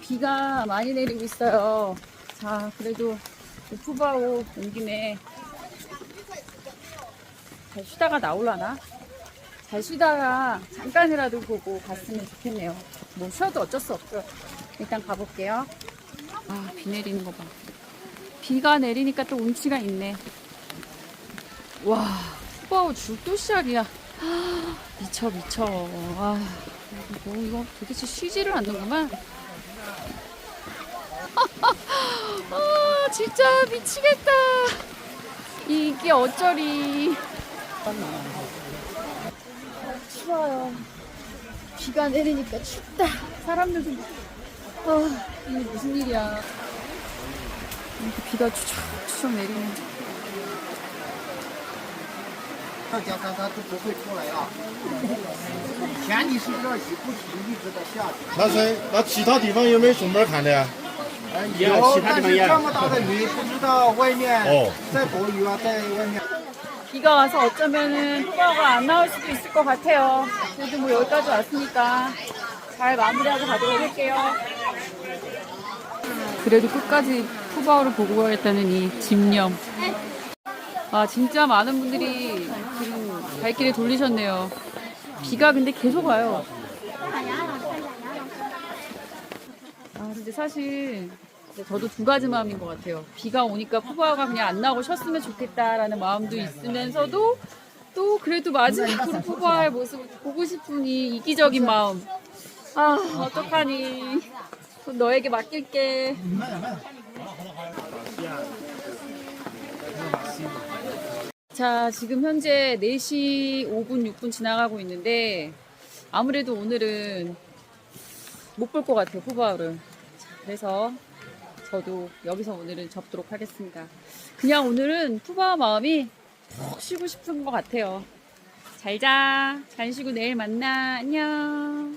비가 많이 내리고 있어요. 자, 그래도 푸바오 온 김에 잘 쉬다가 나올라나? 잘 쉬다가 잠깐이라도 보고 갔으면 좋겠네요. 뭐 쉬어도 어쩔 수 없죠. 일단 가볼게요. 아, 비 내리는 거 봐. 비가 내리니까 또 운치가 있네. 와, 푸바오 줄도 시작이야. 미쳐, 미쳐. 아, 뭐, 이거 도대체 쉬지를 않는구만. 아, 진짜 미치겠다. 이게 어쩌리. 추워요. 비가 내리니까 춥다. 사람들 좀. 아, 이게 무슨 일이야. 이렇게 비가 추적추적 내리네. 上江山它都不会出来啊。前提是要一不停一直的下去。那谁？那其他地方有没有送门看的呀？呃一样 有其，他但是地方一样这么大的雨，不知道外面哦在躲雨啊，在外面。 비가 와서 어쩌면은 후바가 안 나올 수도 있을 것 같아요. 그래도 뭐 여기까지 왔으니까 잘 마무리하고 가도록 할게요. 그래도 끝까지 푸바오를 보고 가겠다는 이 집념. 아, 진짜 많은 분들이 지금 발길을 돌리셨네요. 비가 근데 계속 와요. 아, 근데 사실 저도 두 가지 마음인 것 같아요. 비가 오니까 푸바오가 그냥 안 나오고 쉬었으면 좋겠다라는 마음도 있으면서도 또 그래도 마지막으로 푸바오의 모습을 보고 싶은 이 이기적인 마음. 아, 어떡하니. 너에게 맡길게. 자, 지금 현재 4시 5분, 6분 지나가고 있는데 아무래도 오늘은 못 볼 것 같아요, 푸바오를. 자, 그래서 저도 여기서 오늘은 접도록 하겠습니다. 그냥 오늘은 푸바오 마음이 푹 쉬고 싶은 것 같아요. 잘 자. 잘 쉬고 내일 만나. 안녕.